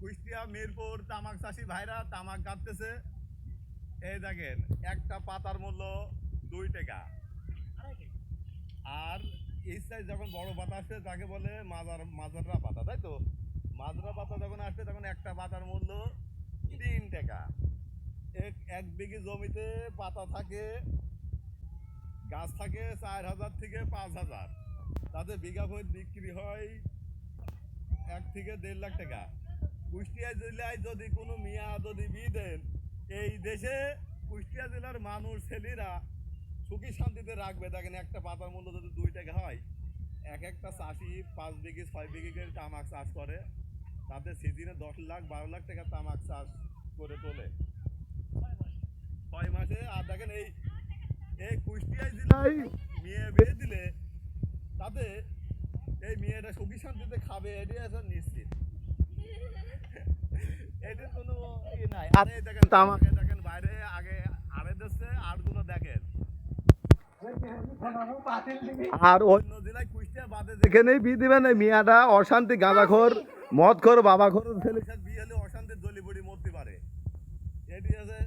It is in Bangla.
কুষ্টিয়া, মিরপুর, তামাক চাষি ভাইরা তামাক কাটতেছে। এই দেখেন, একটা পাতার মূল্য দুই টাকা। আর এই সাইজ যখন বড় পাতা আসছে তাকে বলে মাজার, মাজাররা পাতা, তাই তো? মাজরা পাতা যখন আসছে তখন একটা পাতার মূল্য তিন টাকা। এক এক বিঘি জমিতে পাতা থাকে, গাছ থাকে চার হাজার থেকে পাঁচ হাজার। তাতে বিঘা ভোট বিক্রি হয় এক থেকে দেড় লাখ টাকা। কুষ্টিয়া জেলায় যদি কোনো মিয়া যদি বি দেন এই দেশে কুষ্টিয়া জেলার মানুষ, ছেলেরা সুখী শান্তিতে রাখবে। দেখেন একটা পাতার মূল্য যদি দুই টাকা হয়, এক একটা চাষি পাঁচ বিঘি, ছয় বিঘি করে তামাক চাষ করে। তাতে সিজনে দশ লাখ, বারো লাখ টাকা তামাক চাষ করে তোলে। ছয় মাসে, আর দেখেন এই এই কুষ্টিয়া জেলায় মেয়ে বিয়ে দিলে তাতে এই মেয়েটা সুখী শান্তিতে খাবে এটি নিশ্চিত এটার কোনো ই নাই আর এই দেখেন তামাকে দেখেন বাইরে আগে আড়ে দিচ্ছে আড়গুলো দেখেন আর অন্য জেলায় কুষ্টিয়া বাদে যেখানেই বিয়ে দিবেন মিয়াটা অশান্তি গাঁদাখোর বাবা বাবাখোর। ছেলে বিয়ে হলে অশান্তির জলি পড়ি মরতে পারে। এটি আছে